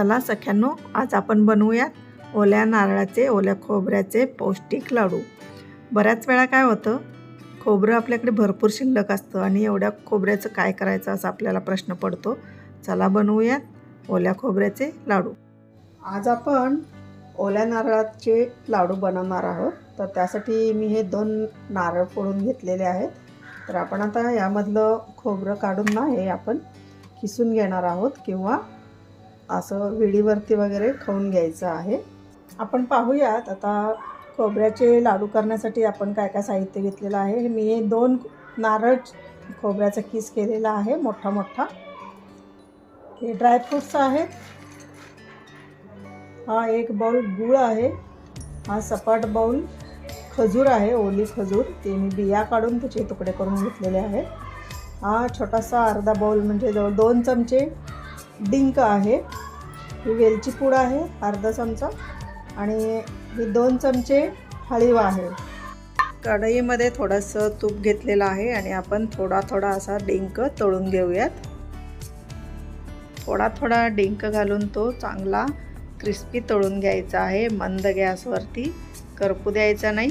चला सख्यानो आज आपण बनवूयात ओल्या नारळाचे ओल्या खोबऱ्याचे पौष्टिक लाडू. बऱ्याच वेळा काय होतं खोबरं आपल्याकडे भरपूर शिल्लक असतं आणि एवढ्या खोबऱ्याचं काय करायचं असा आपल्याला प्रश्न पडतो. चला बनवूयात ओल्या खोबऱ्याचे लाडू. आज आपण ओल्या नारळाचे लाडू बनवणार आहोत. तर त्यासाठी मी हे दोन नारळ फोडून घेतलेले आहेत. तर आपण आता यामधलं खोबरं काढून ना हे आपण किसून घेणार आहोत किंवा असं विडीवरती वगैरे खाऊन घ्यायचं आहे. आपण पाहूयात आता खोबऱ्याचे लाडू करण्यासाठी आपण काय काय साहित्य घेतलेलं आहे. मी हे दोन नारळ खोबऱ्याचा किस केलेला आहे मोठा मोठा. हे ड्रायफ्रूट्स आहेत. हा एक बाउल गूळ आहे. हा सपाट बाऊल खजूर आहे ओली खजूर. ते मी बिया काढून त्याचे तुकडे करून घेतलेले आहेत हा छोटासा अर्धा बाउल म्हणजे जवळ दोन चमचे डिंक आहे. ही वेलची पूड आहे अर्धा चमचा. आणि ही दोन चमचे हळीव आहे. कढईमध्ये थोडंसं तूप घेतलेलं आहे आणि आपण थोडा थोडा असा डिंक तळून घेऊयात. थोडा थोडा डिंक घालून तो चांगला क्रिस्पी तळून घ्यायचा आहे मंद गॅसवरती. करपू द्यायचा नाही.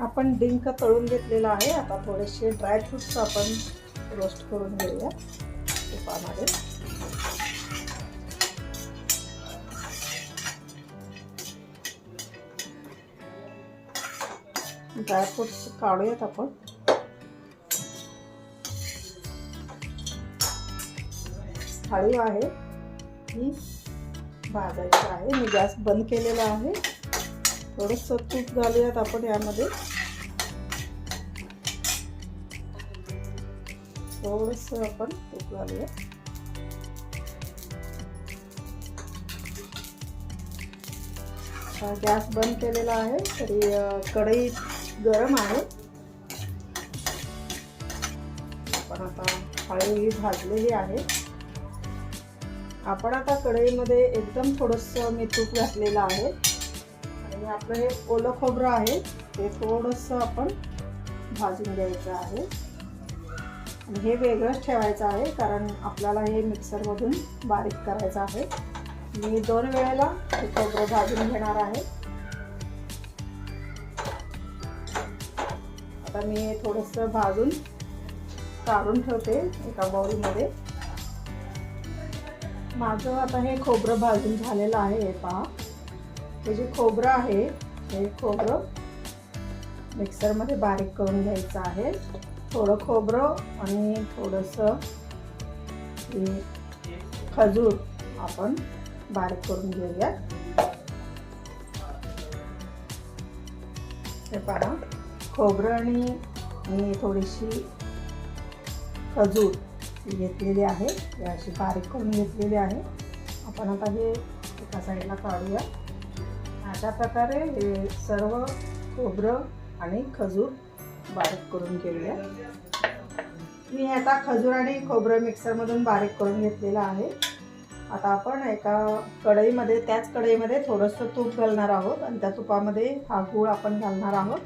आपण डिंक तळून घेतलेला आहे. आता थोडेसे ड्रायफ्रूट्स आपण रोस्ट करून घेऊया तुपामध्ये. ड्रायफ्रुट्स काढूयात आपण. थाळी आहे ही भाजायची आहे. मी गॅस बंद केलेला आहे. थोडंसं तूप घालूयात आपण यामध्ये. थोडंसं आपण तूप घालूया. गॅस बंद केलेला आहे तरी कढई गरम आहे. आपण आता हळी भाजलेली आहे. आपण आता कढईमध्ये एकदम थोडंसं मी तूप घातलेलं आहे. आणि आपलं हे ओलं खोबरं आहे ते थोडंसं आपण भाजून घ्यायचं आहे. हे वेगळंच ठेवायचं आहे कारण आपल्याला हे मिक्सरमधून बारीक करायचं आहे. मी दोन वेळेला हे खोबरं भाजून घेणार आहे. आता मी हे थोडंसं भाजून काढून ठेवते एका बाउलमध्ये माझं आता हे खोबरं भाजून झालेलं आहे हे पहा. हे जे खोबरं आहे हे खोबरं मिक्सरमध्ये बारीक करून घ्यायचं आहे. थोडं खोबरं आणि थोडंसं खजूर आपण बारीक करून घेऊया हे पाहा खोबरं आणि मी थोडीशी खजूर घेतलेली आहे. अशी बारीक करून घेतलेली आहे. आपण आता हे एका साईडला काढूया. अशा प्रकारे हे सर्व खोबरं आणि खजूर बारीक करून घेऊया मी आता खजूर आणि खोबरं मिक्सरमधून बारीक करून घेतलेलं आहे. आता आपण एका कढईमध्ये त्याच कढईमध्ये थोडंसं तूप घालणार आहोत आणि त्या तुपामध्ये हा गूळ आपण घालणार आहोत.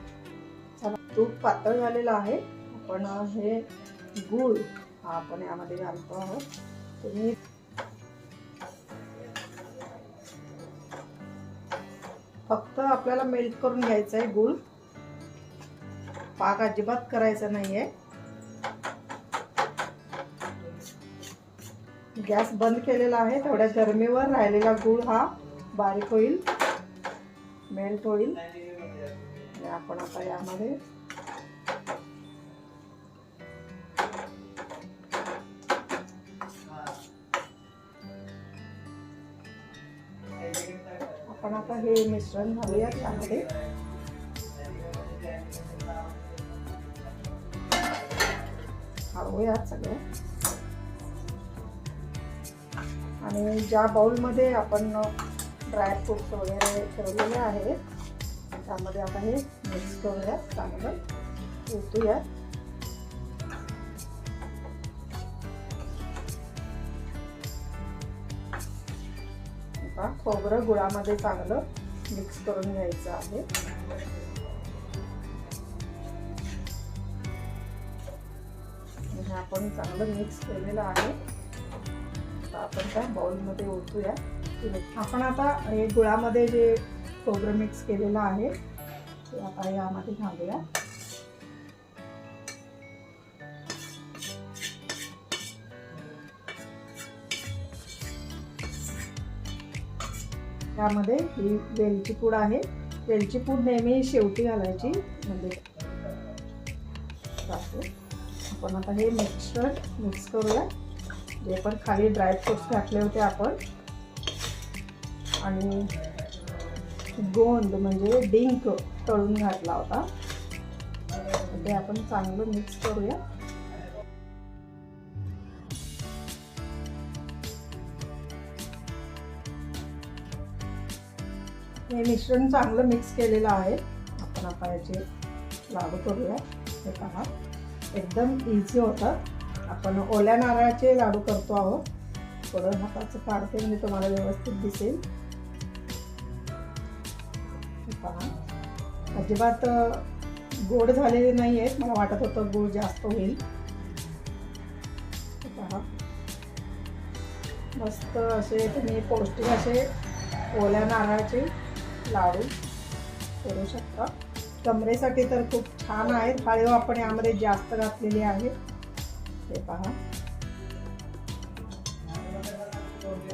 चला तूप पातळ झालेलं आहे. आपण हे गूळ हा आपण यामध्ये घालतो आहोत. तुम्ही फक्त आपल्याला मेल्ट करून घ्यायचं आहे गूळ. पाक अजिबात करायचा नाही आहे गॅस बंद केलेला आहे थोड्या गरमीवर राहिलेला गूळ हा बारीक होईल मेल्ट होईल. आपण आता यामध्ये आपण आता हे मिश्रण घालूया त्यामध्ये हळूयात सगळं आणि ज्या बाउलमध्ये आपण ड्रायफ्रूट्स वगैरे ठेवलेले आहेत त्यामध्ये आता हे मिक्स करूयात चांगलं ओतूयात खोबरं गुळामध्ये चांगलं मिक्स करून घ्यायचं आहे. आपण चांगलं मिक्स केलेलं आहे. आपण त्या बाउलमध्ये ओतूया. आपण आता हे गुळामध्ये जे खोबरं मिक्स केलेलं आहे ते आता यामध्ये घालूया. त्यामध्ये ही वेलची पूड आहे. वेलची पूड नेहमी शेवटी घालायची. म्हणजे आपण आता हे मिक्सर मिक्स करूया. जे पण खाली ड्रायफ्रुट्स घातले होते आपण. आणि गोंद म्हणजे डिंक तळून घातला होता. ते आपण चांगलं मिक्स करूया. हे मिश्रण चांगलं मिक्स केलेलं आहे. आपण आता याचे लाडू करूया. हे पहा. एकदम इझी होतं. आपण ओल्या नारळाचे लाडू करतो आहोत. थोडं हाताचं काढते म्हणजे तुम्हाला व्यवस्थित दिसेल. पहा. अजिबात गोड झालेले नाही आहेत. मला वाटत होतं गोड जास्त होईल. पहा. मस्त असे तुम्ही पौष्टिक असे ओल्या नारळाचे लाडू करू शकता. कमरेसाठी तर खूप छान आहेत. हळीव आपण यामध्ये जास्त घातलेली आहे. हे पहा.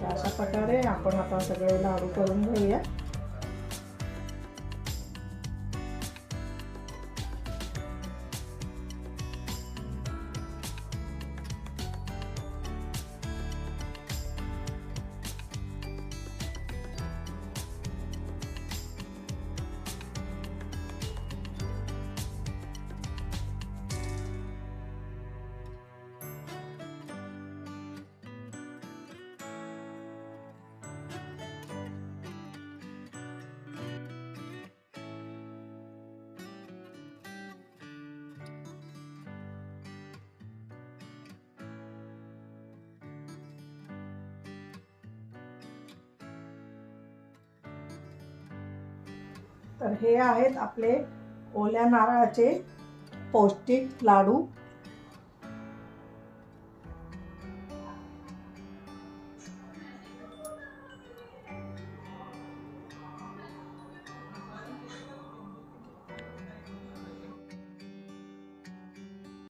अशा प्रकारे आपण आता सगळे लाडू करून घेऊया. तर हे आहेत आपले ओल्या नारळाचे पौष्टिक लाडू.